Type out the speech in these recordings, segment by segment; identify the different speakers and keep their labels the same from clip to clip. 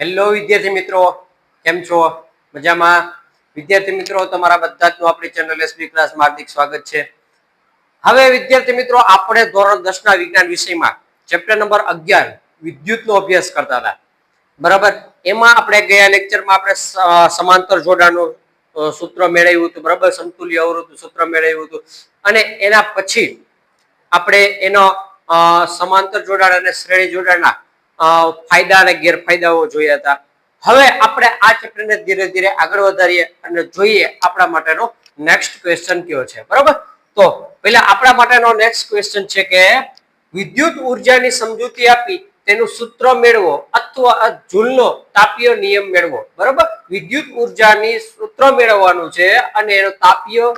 Speaker 1: Hello વિદ્યાર્થી મિત્રો. કેમ છો? મજામાં? વિદ્યાર્થી મિત્રો, તમારા બધાનું આપણી ચેનલ એસબી ક્લાસમાં હાર્દિક સ્વાગત છે. હવે વિદ્યાર્થી મિત્રો, આપણે ધોરણ દસ ના વિજ્ઞાન વિષયમાં ચેપ્ટર નંબર અગિયાર, વિદ્યુતનો અભ્યાસ કરતા હતા. બરાબર? એમાં આપણે ગયા લેક્ચરમાં આપણે સમાંતર જોડાણનું સૂત્ર મેળવ્યું હતું. બરાબર? સંતુલ્ય અવરોધ સૂત્ર મેળવ્યું હતું. અને એના પછી આપણે એનો સમાંતર જોડાણ અને શ્રેણી જોડાણના ફાયદા અને ગેરફાયદાઓ જોયા હતા. હવે આપણે આ ચેપ્ટરને ધીરે ધીરે આગળ વધારીએ અને જોઈએ આપણા માટેનો નેક્સ્ટ ક્વેશ્ચન કયો છે. બરોબર? તો પહેલા આપણા માટેનો નેક્સ્ટ ક્વેશ્ચન છે કે વિદ્યુત ઉર્જાની સમજૂતી આપી તેનું સૂત્ર મેળવો અથવા જૂલનો તાપીય નિયમ મેળવો. બરાબર? વિદ્યુત ઉર્જાની સૂત્ર મેળવવાનું છે અને એનો તાપીય,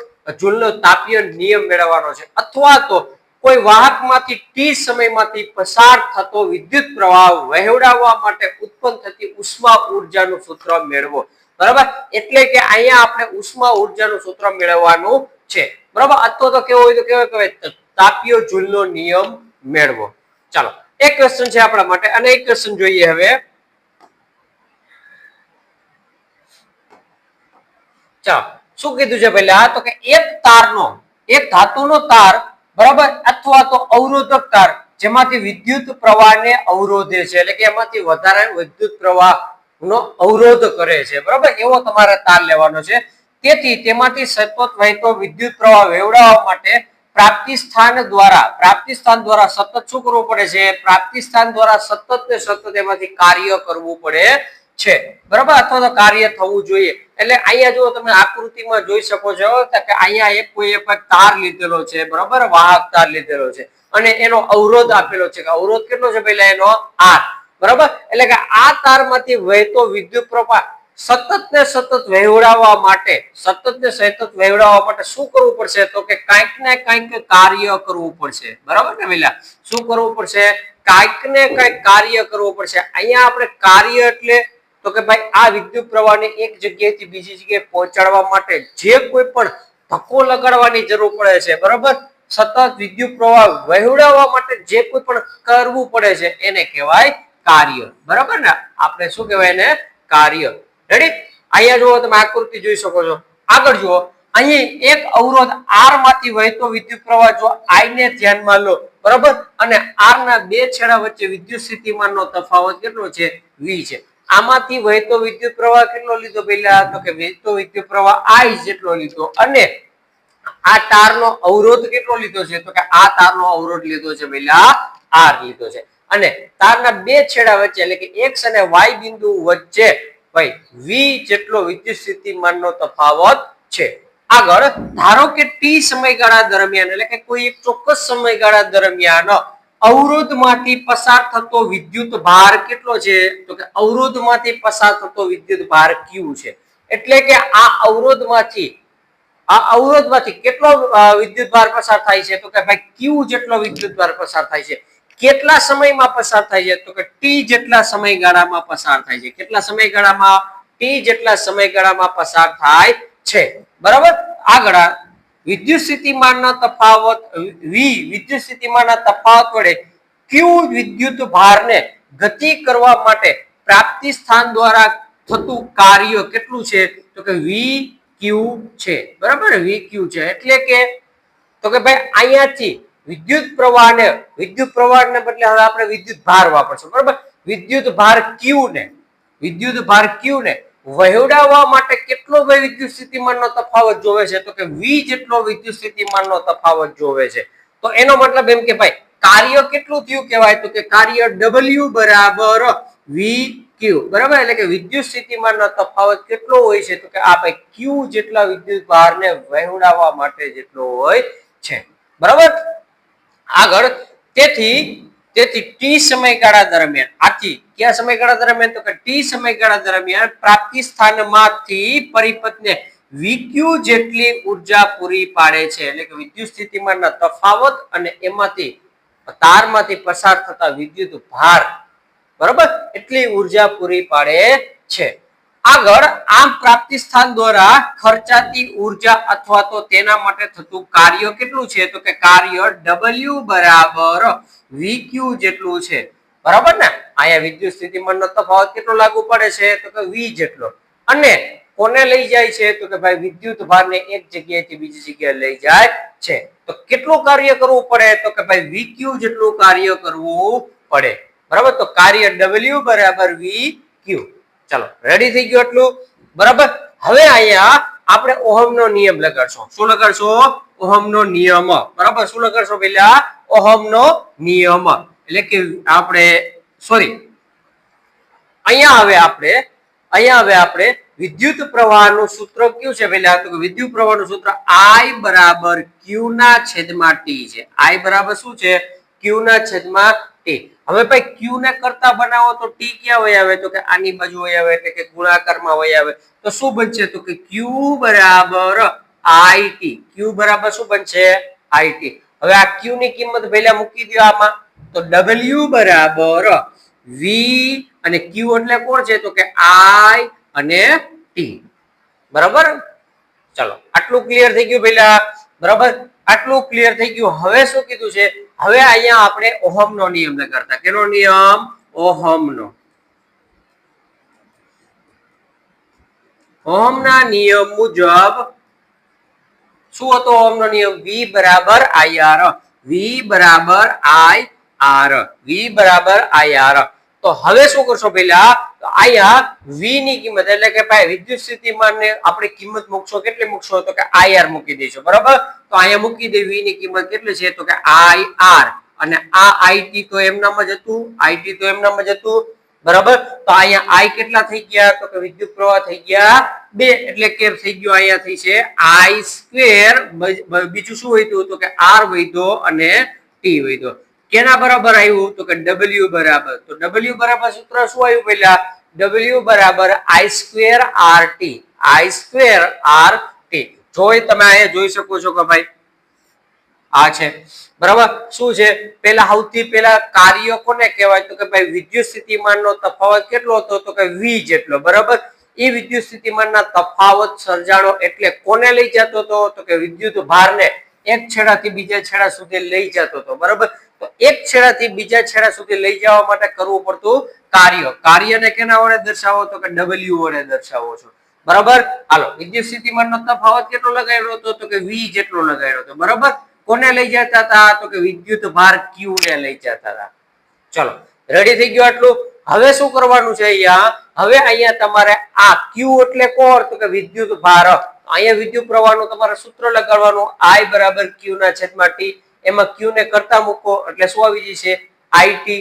Speaker 1: જૂલનો તાપીય નિયમ મેળવવાનો છે. અથવા તો કોઈ વાહકમાંથી ટી સમયમાંથી પસાર થતો વિદ્યુત પ્રવાહ વહેવડાવવા માટે ઉત્પન્ન થતી ઉષ્મા ઉર્જાનું સૂત્ર મેળવો. બરાબર? એટલે કે અહીંયા આપણે ઉષ્મા ઉર્જાનું સૂત્ર મેળવવાનું છે. બરાબર? અથવા તો કેવો હોય તો કેવો કહેવાય તાપીય જૂલનો નિયમ મેળવો. ચાલો, એક ક્વેશ્ચન છે આપણા માટે, અને એક ક્વેશ્ચન જોઈએ હવે. ચાલો, શું કીધું છે પહેલા? તો કે એક તારનો, એક ધાતુનો તાર બરાબર? અથવા તો અવરોધક તાર, જેમાંથી વિદ્યુત પ્રવાહને અવરોધે છે. એટલે કે એમાંથી વધારે વિદ્યુત પ્રવાહનો અવરોધ કરે છે. બરાબર? એવો તમારે તાર લેવાનો છે. તેથી તેમાંથી સતત વહેતો વિદ્યુત પ્રવાહ વેવડાવવા માટે પ્રાપ્તિ સ્થાન દ્વારા, પ્રાપ્તિ સ્થાન દ્વારા સતત શું કરવું પડે છે? પ્રાપ્તિ સ્થાન દ્વારા સતત ને સતત એમાંથી કાર્ય કરવું પડે. છે. બરાબર? અથવા તો કાર્ય થવું જોઈએ. એટલે અહીંયા જો તમે આકૃતિમાં જોઈ શકો છો કે અહીંયા એક કોઈ એક તાર લીધેલો છે. બરાબર? વાહક તાર લીધેલો છે. અને એનો અવરોધ આપેલો છે. કે અવરોધ કેટલો છે પેલા એનો આર. બરાબર? એટલે કે આ તારમાંથી વહેતો વિદ્યુત પ્રવાહ સતત ને સતત વહેવડાવવા માટે સતત ને સતત વહેવડાવવા માટે શું કરવું પડશે? તો કે કાંઈક ને કાંઈક કાર્ય કરવું પડશે. બરાબર ને પેલા શું કરવું પડશે? કાંઈક ને કાંઈક કાર્ય કરવું પડશે. અહીંયા આપણે કાર્ય એટલે તો કે ભાઈ, આ વિદ્યુત પ્રવાહને એક જગ્યાએથી બીજી જગ્યાએ પહોંચાડવા માટે જે કોઈ પણ ધક્કો લગાડવાની જરૂર પડે છે, બરોબર? સતત વિદ્યુત પ્રવાહ વહેવડાવવા માટે જે કોઈ પણ કરવું પડે છે, એને કહેવાય કાર્ય. બરાબર ને? આપણે શું કહેવાય એને? કાર્ય. રેડી અહીંયા જુઓ, તમે આકૃતિ જોઈ શકો છો. આગળ જુઓ. અહીં એક અવરોધ આરમાંથી વહેતો વિદ્યુત પ્રવાહ, જો આઈ ને ધ્યાનમાં લો, બરાબર? અને આર ના બે છેડા વચ્ચે વિદ્યુત સ્થિતિમાનનો તફાવત કેટલો છે? વી છે. આમાંથી વહેતો વિદ્યુત પ્રવાહ કેટલો લીધો પેલા તો કે વહેતો વિદ્યુત પ્રવાહ આઈ જેટલો લીધો અને આ તારનો અવરોધ કેટલો લીધો છે તો કે આ તારનો અવરોધ લીધો છે પેલા આર લીધો છે. અને તારના બે છેડા વચ્ચે એટલે કે એક્સ અને વાય બિંદુ વચ્ચે ભાઈ વી જેટલો વિદ્યુત સ્થિતિમાનનો તફાવત છે. આગળ ધારો કે ટી સમયગાળા દરમિયાન એટલે કે કોઈ એક ચોક્કસ સમયગાળા દરમિયાન અવરોધમાંથી પસાર થતો વિદ્યુત ભાર કેટલો છે? તો કે અવરોધમાંથી પસાર થતો વિદ્યુત ભાર ક્યુ છે. એટલે કે આ અવરોધમાંથી આ અવરોધમાંથી કેટલો વિદ્યુત ભાર પસાર થાય છે? તો કે ભાઈ ક્યુ જેટલો વિદ્યુત ભાર પસાર થાય છે. કેટલા સમયમાં પસાર થાય છે? તો કે ટી જેટલા સમયગાળામાં પસાર થાય છે. કેટલા સમયગાળામાં? ટી જેટલા સમયગાળામાં પસાર થાય છે. બરાબર? આગળ વિદ્યુત સ્થિતિમાનના તફાવત, વી, વિદ્યુત સ્થિતિમાનના તફાવત વડે ક્યુ વિદ્યુત ભારને ગતિ કરવા માટે પ્રાપ્તિ સ્થાન દ્વારા થતું કાર્ય કેટલું છે? તો કે વી ક્યુ છે. બરાબર? વી ક્યુ છે. એટલે કે, તો કે ભાઈ અહીંયાથી વિદ્યુત પ્રવાહને વિદ્યુત પ્રવાહને બદલે હવે આપણે વિદ્યુત ભાર વાપરશું. બરાબર? વિદ્યુત ભાર ક્યુ ને, વિદ્યુત ભાર ક્યુ ને વહેવડાવવા માટે કેટલો વિદ્યુત સ્થિતિમાનનો તફાવત જોવે છે? તો કે વી જેટલો વિદ્યુત સ્થિતિમાનનો તફાવત જોવે છે. તો એનો મતલબ એમ કે ભાઈ, કાર્ય કેટલું થયું કહેવાય? તો કે કાર્ય ડબલ્યુ બરાબર વી ક્યુ. બરાબર? એટલે કે વિદ્યુત સ્થિતિમાનનો તફાવત કેટલો હોય છે? તો કે આ ભાઈ ક્યુ જેટલા વિદ્યુત ભારને વહેવડાવવા માટે જેટલો હોય છે. બરાબર? આગળ, તેથી તેથી ટી સમયગાળા દરમિયાન, આથી કયા સમયગાળા દરમિયાન? તો કે ટી સમયગાળા દરમિયાન પ્રાપ્તિ સ્થાનમાંથી પરિપથને વિક્યુ જેટલી ઊર્જા પૂરી પાડે છે, એટલે કે વિદ્યુત સ્થિતિમાનના તફાવત અને એમાંથી તારમાંથી પસાર થતા વિદ્યુત ભાર, બરાબર? એટલી ઊર્જા પૂરી પાડે છે. આગળ આમ પ્રાપ્તિ સ્થાન દ્વારા ખર્ચાતી ઊર્જા અથવા તો તેના માટે થતું કાર્ય કેટલું છે? તો કે કાર્ય ડબલ્યુ બરાબર વીક્યુ જેટલું છે. બરાબર ને? અહીંયા વિદ્યુત સ્થિતિમાનનો તફાવત કેટલો લાગુ પડે છે? તો કે વી જેટલો. અને કોને લઈ જાય છે? તો કે ભાઈ વિદ્યુત ભારને એક જગ્યાએથી બીજી જગ્યાએ લઈ જાય છે. તો કેટલું કાર્ય કરવું પડે? તો કે ભાઈ વીક્યુ જેટલું કાર્ય કરવું પડે. બરાબર? તો કાર્ય ડબલ્યુ બરાબર વી ક્યુ ચાલો રેડી થઈ ગયું એટલું બરાબર? હવે અહીંયા આપણે ઓહમનો નિયમ લગાડશું. શું લગાડશો? ઓહમનો નિયમ. બરાબર? શું લગાડશો પેલા ઓહમનો નિયમ. એટલે કે આપણે સોરી અહીંયા હવે આપણે, અહીંયા હવે આપણે વિદ્યુત પ્રવાહનું સૂત્ર કયું છે? પહેલા તો વિદ્યુત પ્રવાહનું સૂત્ર આઈ બરાબર ક્યુ ના છેદમાં ટી છે. આઈ બરાબર શું છે? ક્યુ ના છેદમાં ટી. હવે ભાઈ ક્યુ ને કરતા બનાવો તો ટી ક્યાં વહી આવે? તો કે આની બાજુ વહી આવે એટલે કે ગુણાકારમાં વહી આવે. તો શું બનશે? તો કે ક્યુ બરાબર આઈટી ક્યુ બરાબર શું બનશે? આઈટી હવે આ ક્યુ ની કિંમત પહેલા મૂકી દો આમાં. તો W બરાબર V અને Q એટલે કોણ છે? તો કે I અને T. બરાબર? ચલો, આટલું ક્લિયર થઈ ગયું પેલા. બરાબર? આટલું ક્લિયર થઈ ગયું. હવે શું કીધું છે? હવે અહીંયા આપણે ઓહમનો નિયમ કરતા. કેનો નિયમ? ઓહમનો. ઓહમના નિયમ મુજબ શું હતો? ઓહમનો નિયમ વી બરાબર આઈ આર વી બરાબર IR વી બરાબર IR તો હવે શું કરશો પહેલા? તો અહીંયા વી ની કિંમત, એટલે કે ભાઈ વિદ્યુત સ્થિતિમાનને આપણે કિંમત મૂકશો, કેટલી મૂકશો? તો કે IR મૂકી દઈશું બરાબર? તો અહીંયા મૂકી દે વી ની કિંમત કેટલી છે? તો કે IR અને આ આઈટી તો એમનામ જ હતું આઈટી તો એમનામ જ હતું, બરાબર? તો અહીંયા આઈ કેટલા થઈ ગયા? તો કે વિદ્યુત પ્રવાહ થઈ ગયા બે, એટલે કે થઈ ગયો અહીંયા થઈ છે આઈ સ્ક્વેર બીજું શું વધ્યું? તો કે આર વધ્યો અને ટી વધ્યો. કેના બરાબર આવ્યું તો કે W બરાબર? તો W બરાબર સૂત્ર શું આવ્યું પહેલા? W બરાબર I square RT I square RT જોઈ તમે અહીંયા જોઈ શકો છો કે ભાઈ, આ છે. બરાબર? શું છે? પેલા સૌથી પેલા કાર્ય કોને કહેવાય? તો કે ભાઈ વિદ્યુત સ્થિતિમાનનો તફાવત કેટલો હતો? તો કે V જેટલો. બરાબર? એ વિદ્યુત સ્થિતિમાનના તફાવત સર્જાણો એટલે કોને લઈ જતો હતો તો કે વિદ્યુત ભારને. એક છેડાથી બીજા છેડા સુધી લઈ જતો હતો બરાબર? એક છેડાથી બીજા છેડા સુધી લઈ જવા માટે કરવું પડતું કાર્ય. કાર્યને કેના વડે દર્શાવો? તો કે ડબલ્યુ વડે દર્શાવો છો. બરાબર? હાલો વિદ્યુત સ્થિતિમાનનો તફાવત કેટલો લગાડ્યો હતો? તો કે વી જેટલો લગાડ્યો હતો. બરાબર? કોને લઈ જતા હતા? તો કે વિદ્યુત ભાર ક્યુ ને લઈ જતા હતા. ચલો રેડી થઈ ગયો આટલું? હવે શું કરવાનું છે અહીંયા? હવે અહીંયા તમારે આ ક્યુ એટલે કોણ તો કે વિદ્યુત ભાર. અહીંયા વિદ્યુત પ્રવાહનું તમારે સૂત્ર લગાડવાનું. આઈ બરાબર ક્યુ ના છેદમાં ટી એમાં ક્યુ ને કરતા મૂકો, એટલે શું આવી જશે? આઈટી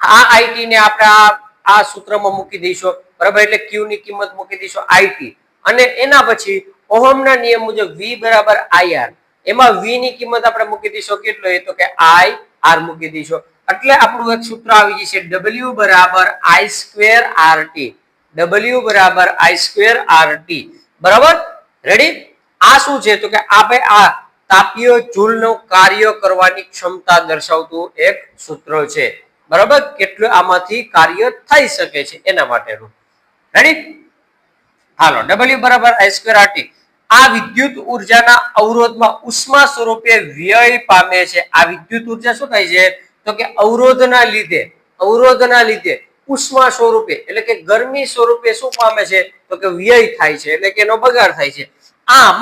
Speaker 1: આ આઈટી ને આપણે આ આ સૂત્રમાં મૂકી દઈશું. બરાબર? એટલે ક્યુ ની કિંમત મૂકી દઈશું આઈટી અને એના પછી ઓહમના નિયમ મુજબ વી બરાબર આઈઆર એમાં વી ની કિંમત આપણે મૂકી દઈશું. કેટલો? એ તો કે આઈ આર મૂકી દઈશું. એટલે આપણું એક સૂત્ર આવી જશે ડબલ્યુ બરાબર I square R T. W બરાબર આઈ સ્ક્વેર આર ટી. બરાબર? રેડી આ શું છે? તો કે આપણે આ તાપીય જૂલનું કાર્ય કરવાની ક્ષમતા દર્શાવતું એક સૂત્ર છે. બરાબર? કેટલું આમાંથી કાર્ય થઈ શકે છે એના માટેનું. રેડી હાલો. ડબલ્યુ બરાબર આઈ આ વિદ્યુત ઉર્જાના અવરોધમાં ઉષ્મા સ્વરૂપે વ્યય પામે છે. આ વિદ્યુત ઊર્જા શું થાય છે? તો કે અવરોધના લીધે અવરોધના લીધે ઉષ્મા સ્વરૂપે, એટલે કે ગરમી સ્વરૂપે શું પામે છે? તો કે વ્યય થાય છે, એટલે કે એનો બગાડ થાય છે. આમ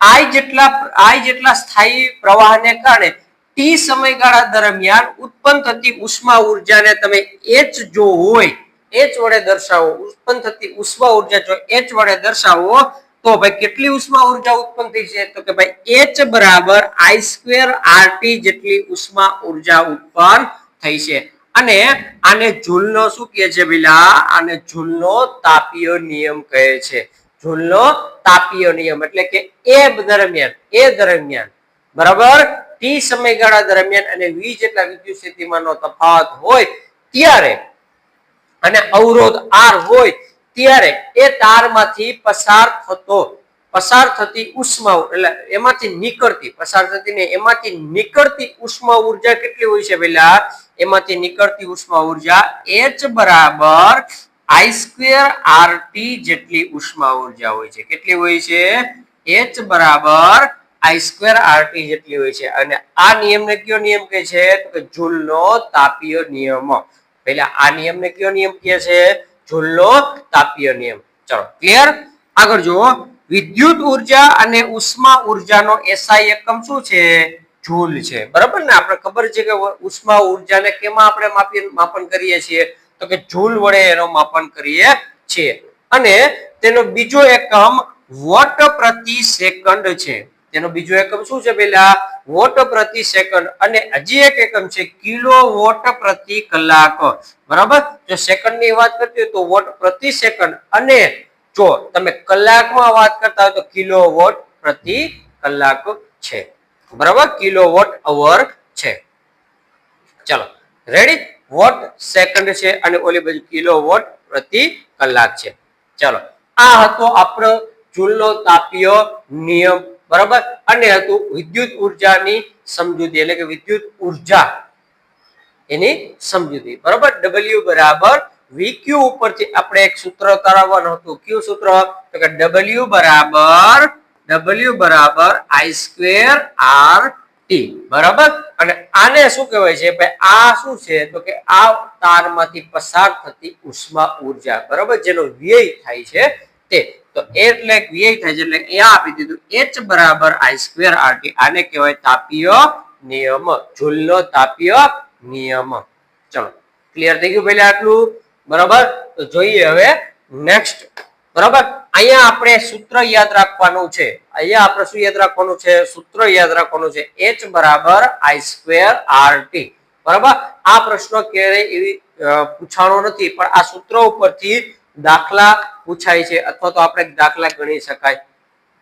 Speaker 1: આઈ જેટલા સ્થાયી પ્રવાહને કારણે ટી સમયગાળા દરમિયાન ઉત્પન્ન થતી ઉષ્મા ઉર્જાને તમે એચ જો હોય એચ વડે દર્શાવો, ઉત્પન્ન થતી ઉષ્મા ઊર્જા જો એચ વડે દર્શાવો, તો ભાઈ કેટલી ઉષ્મા ઊર્જા ઉત્પન્ન થઈ છે? તો કે ભાઈ એચ બરાબર આઈ સ્ક્વેર આરટી જેટલી ઉષ્મા ઊર્જા ઉત્પન્ન થઈ છે. અને આને ઝૂલનો શું કહે છે પેલા આને ઝૂલનો તાપીય નિયમ કહે છે. જૂલનો તાપીય નિયમ. એટલે કે એ દરમિયાન એ દરમિયાન, બરાબર? ટી સમયગાળા દરમિયાન અને વી જેટલા વિદ્યુત સ્થિતિમાનનો તફાવત હોય ત્યારે અને અવરોધ આર હોય ત્યારે એ તારમાંથી પસાર થતો, પસાર થતી ઉષ્મા એટલે એમાંથી નીકળતી, પસાર થતી ને એમાંથી નીકળતી ઉષ્મા ઊર્જા કેટલી હોય છે પેલા એમાંથી નીકળતી ઉષ્મા ઊર્જા એચ બરાબર આઈ સ્ક્વેર આર ટી જેટલી ઉષ્મા ઊર્જા હોય છે. કેટલી હોય છે? એચ બરાબર આઈ સ્ક્વેર આરટી જેટલી હોય છે. અને આ નિયમને કયો નિયમ કહે છે? તો કે જૂલનો તાપીય નિયમ. પહેલા આ નિયમને કયો નિયમ કહે છે? જૂલનો તાપીય નિયમ. ચલો ક્લિયર આગળ જુઓ. વિદ્યુત ઊર્જા અને ઉષ્મા ઉર્જાનો એસઆઈ એકમ શું છે? જૂલ છે. બરાબર ને? આપણે ખબર છે કે ઉષ્મા ઉર્જાને કેમાં આપણે માપી માપન કરીએ છીએ? તો કે જૂલ વડે એનો માપન કરીએ છીએ. અને તેનો બીજો એકમ વોટ પ્રતિ સેકન્ડ છે. તેનો બીજો એકમ શું છે પેલા? વોટ પ્રતિ સેકન્ડ. અને હજી એક એકમ છે, કિલો વોટ પ્રતિ કલાક. બરાબર? જો સેકન્ડની વાત કરતી હોય તો વોટ પ્રતિ સેકન્ડ. અને જો તમે કલાકમાં વાત કરતા હોય તો કિલો વોટ પ્રતિ કલાક છે. બરાબર? કિલો વોટ અવર છે. ચલો. રેડી વોટ સેકન્ડ છે અને ઓલી બાજુ કિલો વોટ પ્રતિ કલાક છે. ચલો, આ હતો આપણો જૂલનો તાપીય નિયમ, બરાબર? અને હતું વિદ્યુત ઉર્જાની સમજૂતી, એટલે કે વિદ્યુત ઊર્જા એની સમજૂતી, બરાબર? ડબલ્યુ બરાબર વીક્યુ ઉપરથી આપણે એક સૂત્ર તારવવાનું હતું. કયું સૂત્ર? તો કે ડબલ્યુ બરાબર ડબલ્યુ બરાબર આઈ સ્ક્વેર આર ટી બરાબર? અને આને શું કહેવાય છે? ભાઈ, આ શું છે? તો કે આ તારમાંથી પસાર થતી ઉષ્મા ઊર્જા, બરાબર? જેનો વ્યય થાય છે તે. તો એટલે વ્યય થાય છે, એટલે અહીંયા આપી દીધું એચ બરાબર આઈ સ્ક્વેર આરટી આને કહેવાય તાપીય નિયમ. જુલનો તાપીય નિયમ. ચલો ક્લિયર થઈ ગયું પહેલા આટલું? બરાબર? તો જોઈએ હવે નેક્સ્ટ બરાબર? અહીંયા આપણે સૂત્ર યાદ રાખવાનું છે. અહીંયા આપણે શું યાદ રાખવાનું છે? સૂત્ર યાદ રાખવાનું છે. એચ બરાબર આઈ સ્ક્વેર આરટી બરાબર? આ પ્રશ્ન ક્યારેય એવી પૂછાણો નથી, પણ આ સૂત્ર ઉપરથી દાખલા પૂછાય છે, અથવા તો આપણે દાખલા ગણી શકાય.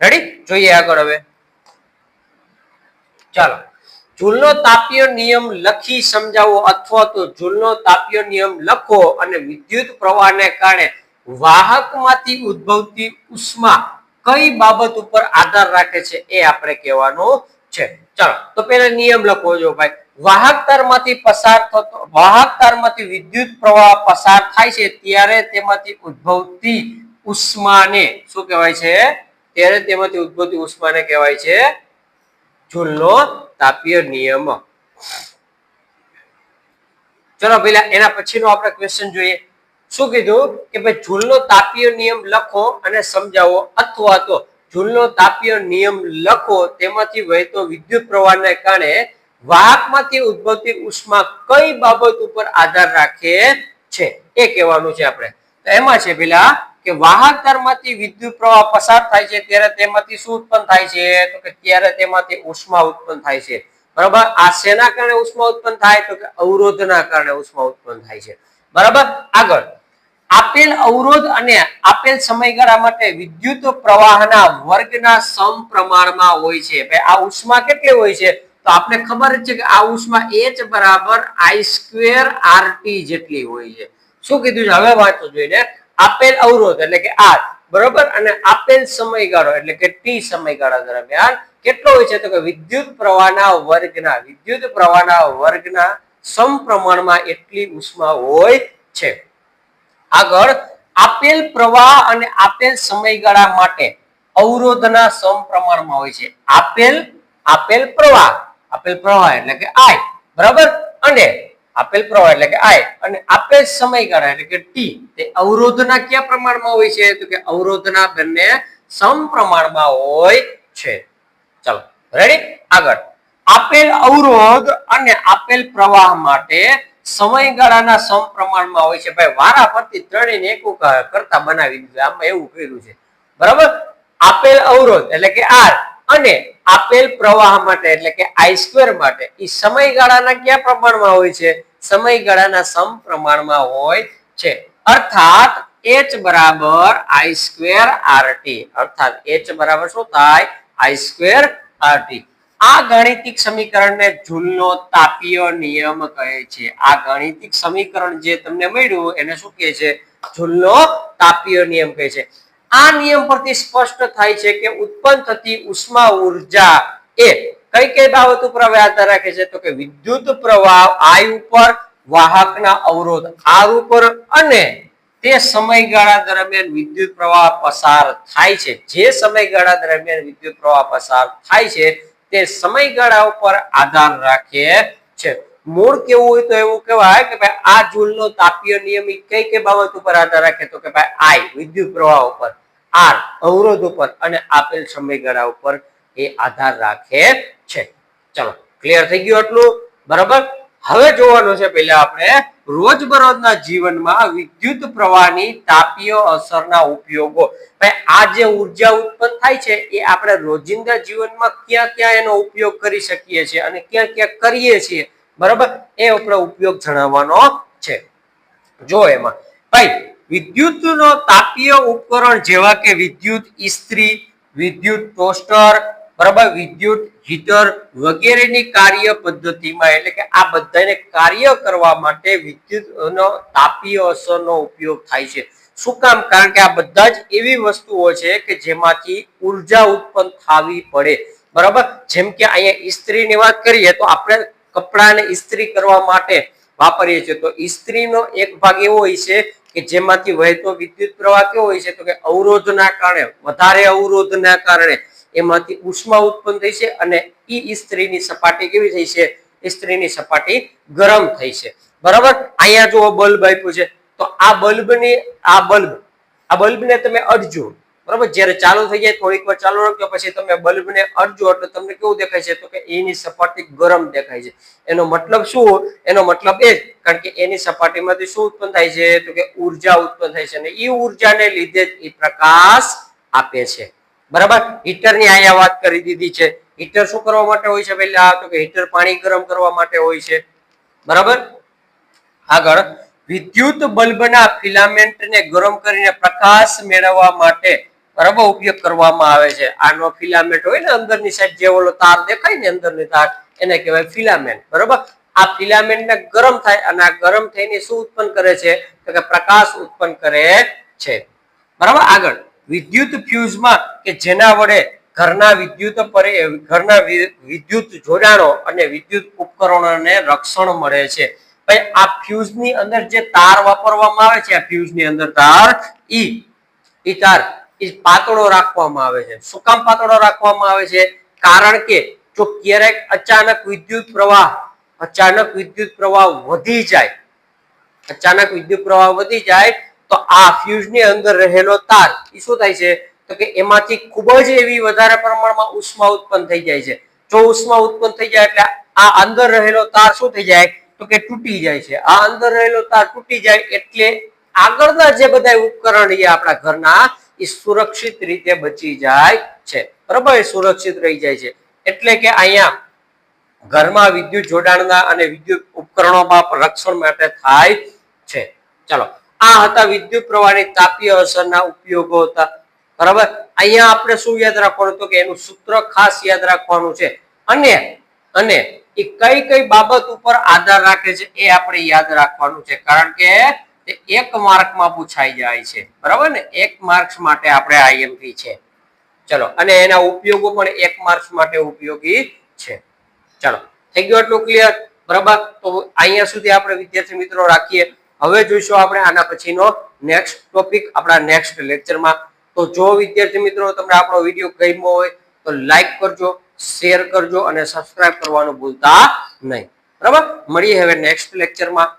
Speaker 1: રેડી જોઈએ આગળ હવે. ચાલો. જૂલનો તાપીય નિયમ લખી સમજાવો, અથવા તો જૂલનો તાપીય નિયમ લખો અને વિદ્યુત પ્રવાહને કારણે વાહકમાંથી ઉદ્ભવતી ઉષ્મા કઈ બાબત ઉપર આધાર રાખે છે એ આપણે કહેવાનું છે. ચાલો, તો પેલા નિયમ લખવો જો ભાઈ. વાહક તારમાંથી પસાર થતો વાહક તારમાંથી વિદ્યુત પ્રવાહ પસાર થાય છે ત્યારે તેમાંથી ઉદ્ભવતી ઉષ્માને શું કહેવાય છે? ત્યારે તેમાંથી ઉદ્ભવતી ઉષ્માને કહેવાય છે જૂલનો તાપીય નિયમ. ચલો પેલા એના પછીનો આપણે ક્વેશ્ચન જોઈએ. શું કીધું? કે ભાઈ જૂલનો તાપીય નિયમ લખો અને સમજાવો. અથવા તો જૂલનો તાપીય નિયમ લખો, તેમાંથી વહેતો વિદ્યુત પ્રવાહને કારણે વાહકમાંથી ઉદ્ભવતી ઉષ્મા કઈ બાબત ઉપર આધાર રાખે છે? એ કહેવાનું છે આપણે. એમાં છે પેલા કે વાહક તારમાંથી વિદ્યુત પ્રવાહ પસાર થાય છે ત્યારે તેમાંથી શું ઉત્પન્ન થાય છે? તો કે ત્યારે તેમાંથી ઉષ્મા ઉત્પન્ન થાય છે. બરાબર? આ શેના કારણે ઉષ્મા ઉત્પન્ન થાય? તો કે અવરોધના કારણે ઉષ્મા ઉત્પન્ન થાય છે. બરાબર? આગળ. આપેલ અવરોધ અને આપેલ સમયગાળા માટે વિદ્યુત પ્રવાહના વર્ગના સમપ્રમાણમાં હોય છે. આ ઉષ્મા કેટલી હોય છે? તો આપણે ખબર જ છે કે આ ઉષ્મા એચ બરાબર આઈ સ્ક્વેર આરટી જેટલી હોય છે. શું કીધું છે? હવે વાંચો જોઈને. આપેલ અવરોધ એટલે કે આર બરોબર? અને આપેલ સમયગાળો એટલે કે ટી સમયગાળા દરમિયાન કેટલો હોય છે? તો કે વિદ્યુત પ્રવાહના વર્ગના, વિદ્યુત પ્રવાહના વર્ગના સમપ્રમાણમાં એટલી ઉષ્મા હોય છે. આગળ આપેલ પ્રવાહ અને આપેલ સમયગાળા માટે અવરોધના સમપ્રમાણમાં હોય છે. આપેલ આપેલ પ્રવાહ આપેલ પ્રવાહ એટલે કે આઈ બરાબર? અને આપેલ પ્રવાહ એટલે કે આઈ અને આપેલ સમયગાળા એટલે કે ટી તે અવરોધના કયા પ્રમાણમાં હોય છે? તો કે અવરોધના બંને સમપ્રમાણમાં હોય છે. ચાલો રેડી આગળ. આપેલ અવરોધ અને આપેલ પ્રવાહ માટે સમયગાળાના સમપ્રમાણમાં હોય છે. ભાઈ, વારા ફરતી ત્રણેયને એક કરતા બનાવી દીધું. આમાં એવું કર્યું છે. બરાબર? આપેલ અવરોધ એટલે કે આર અને આપેલ પ્રવાહ માટે એટલે કે આઈ સ્ક્વેર માટે એ સમયગાળાના કયા પ્રમાણમાં હોય છે? સમયગાળાના સમપ્રમાણમાં હોય છે. અર્થાત એચ બરાબર આઈ સ્ક્વેર આરટી અર્થાત એચ બરાબર શું થાય? આઈ સ્ક્વેર આર ટી આ ગાણિતિક સમીકરણને જૂલનો તાપીય નિયમ કહે છે. આ ગાણિતિક સમીકરણ જે તમને મળ્યું એને શું કહે છે? જૂલનો તાપીય નિયમ કહે છે. આ નિયમ પરથી સ્પષ્ટ થાય છે કે ઉત્પન્ન થતી ઉષ્મા ઊર્જા એ કઈ કઈ બાબત ઉપર હવે આધાર રાખે છે? તો કે વિદ્યુત પ્રવાહ, આય ઉપર, વાહકના અવરોધ, આર ઉપર અને તે સમયગાળા દરમિયાન વિદ્યુત પ્રવાહ પસાર થાય છે. જે સમયગાળા દરમિયાન વિદ્યુત પ્રવાહ પસાર થાય છે તે સમયગાળા ઉપર આધાર રાખે છે. મૂળ કેવું હોય તો એવું કહેવાય કે ભાઈ આ જૂલનો તાપીય નિયમ કઈ કઈ બાબત ઉપર આધાર રાખે તો કે ભાઈ આઈ, વિદ્યુત પ્રવાહ ઉપર, આર, અવરોધ ઉપર અને આપેલ સમયગાળા ઉપર એ આધાર રાખે છે. ચલો ક્લિયર થઈ ગયું એટલું બરાબર? હવે જોવાનું છે પહેલા આપણે રોજબરોજના જીવનમાં વિદ્યુત પ્રવાહની તાપીય અસરના ઉપયોગો. આ જે ઊર્જા ઉત્પન્ન થાય છે, એ આપણે રોજિંદા જીવનમાં ક્યાં ક્યાં એનો ઉપયોગ કરી શકીએ છીએ અને ક્યાં ક્યાં કરીએ છીએ, બરાબર? એ આપણે ઉપયોગ જણાવવાનો છે. જો એમાં, ભાઈ, વિદ્યુતનો તાપીય ઉપકરણ જેવા કે વિદ્યુત ઇસ્ત્રી, વિદ્યુત ટોસ્ટર બરાબર? વિદ્યુત, હીટર વગેરેની કાર્ય પદ્ધતિમાં એટલે કે આ બધાને કાર્ય કરવા માટે વિદ્યુતનો તાપીય અસરનો ઉપયોગ થાય છે. શું કામ? કારણ કે આ બધા જ એવી વસ્તુઓ છે કે જેમાંથી ઊર્જા ઉત્પન્ન થવી પડે. બરાબર? જેમ કે અહીંયા ઇસ્ત્રીની વાત કરીએ તો આપણે કપડાને ઇસ્ત્રી કરવા માટે વાપરીએ છીએ. તો ઇસ્ત્રીનો એક ભાગ એવો હોય છે કે જેમાંથી વહેતો વિદ્યુત પ્રવાહ કેવો હોય છે? તો કે અવરોધના કારણે, વધારે અવરોધના કારણે. એમાંથી ઉષ્મા ઉત્પન્ન થઈ છે અને ઈ ઇસ્ત્રીની સપાટી કેવી થઈ છે? ઇસ્ત્રીની સપાટી ગરમ થઈ છે. બરાબર? અહીંયા જો બલ્બ આપ્યું છે. તો આ બલ્બની, આ બલ્બ, આ બલ્બને તમે અડજો. બરાબર? જ્યારે ચાલુ થઈ જાય થોડીક વાર ચાલુ રાખજો પછી તમે બલ્બને અડજો એટલે તમને કેવું દેખાય છે? તો કે એની સપાટી ગરમ દેખાય છે. એનો મતલબ શું? એનો મતલબ એ કારણ કે એની સપાટીમાંથી શું ઉત્પન્ન થાય છે? તો કે ઊર્જા ઉત્પન્ન થાય છે. અને એ ઉર્જાને લીધે જ એ પ્રકાશ આપે છે. બરાબર? હીટરની અહીંયા વાત કરી દીધી છે. હીટર શું કરવા માટે હોય છે પહેલા? તો કે હીટર પાણી ગરમ કરવા માટે હોય છે. બરાબર? આગળ. વિદ્યુત બલ્બના ફિલામેન્ટને ગરમ કરીને પ્રકાશ મેળવવા માટે બરાબર ઉપયોગ કરવામાં આવે છે. આનો ફિલામેન્ટ હોય ને અંદરની સાઈડ જે ઓલો તાર દેખાય ને અંદરની તાર, એને કહેવાય ફિલામેન્ટ. બરાબર? આ ફિલામેન્ટને ગરમ થાય અને આ ગરમ થઈને શું ઉત્પન્ન કરે છે? તો કે પ્રકાશ ઉત્પન્ન કરે છે. બરાબર? આગળ. વિદ્યુત ફ્યુઝમાં કે જેના વડે ઘરના વિદ્યુત પર, ઘરના વિદ્યુત જોડાણો અને વિદ્યુત ઉપકરણોને રક્ષણ મળે છે. ભાઈ આ ફ્યુઝની અંદર જે તાર વાપરવામાં આવે છે, આ ફ્યુઝની અંદર તાર, ઈ ઈ તાર, ઈ પાતળો રાખવામાં આવે છે. શું કામ પાતળો રાખવામાં આવે છે? કારણ કે જો ક્યારેક અચાનક વિદ્યુત પ્રવાહ, અચાનક વિદ્યુત પ્રવાહ વધી જાય, અચાનક વિદ્યુત પ્રવાહ વધી જાય તો આ ફ્યુઝની અંદર રહેલો તાર એ શું થાય છે? તો કે એમાંથી ખૂબ જ એવી વધારે પ્રમાણમાં ઉષ્મા ઉત્પન્ન થઈ જાય છે. જો ઉષ્મા ઉત્પન્ન થઈ જાય એટલે આ અંદર રહેલો તાર શું થઈ જાય? તો કે તૂટી જાય છે. આ અંદર રહેલો તાર તૂટી જાય એટલે આગળના જે બધા ઉપકરણ એ આપણા ઘરના એ સુરક્ષિત રીતે બચી જાય છે. બરાબર? સુરક્ષિત રહી જાય છે. એટલે કે અહીંયા ઘરમાં વિદ્યુત જોડાણના અને વિદ્યુત ઉપકરણોમાં રક્ષણ માટે થાય છે. ચાલો આ હતા વિદ્યુત પ્રવાહની તાપીય અસરના ઉપયોગો હતા. બરાબર? અહીંયા આપણે શું યાદ રાખવાનું? તો કે એનું સૂત્ર ખાસ યાદ રાખવાનું છે. અને અને એ કઈ કઈ બાબત ઉપર આધાર રાખે છે એ આપણે યાદ રાખવાનું છે. કારણ કે એક માર્કમાં પૂછાઈ જાય છે. બરાબર ને? એક માર્ક્સ માટે આપણે આઈએમપી છે. ચલો, અને એના ઉપયોગો પણ એક માર્ક્સ માટે ઉપયોગી છે. ચલો, થઈ ગયું એટલું ક્લિયર બરાબર? તો અહીંયા સુધી આપણે વિદ્યાર્થી મિત્રો રાખીએ. હવે જોઈશું આપણે આના પછીનો નેક્સ્ટ ટોપિક આપણા નેક્સ્ટ લેક્ચરમાં તો જો વિદ્યાર્થી મિત્રો તમને આપણો વીડિયો ગમ્યો હોય, તો લાઈક કરજો શેર કરજો અને સબસ્ક્રાઇબ કરવાનું ભૂલતા નહીં. બરાબર? મળીએ હવે નેક્સ્ટ લેક્ચરમાં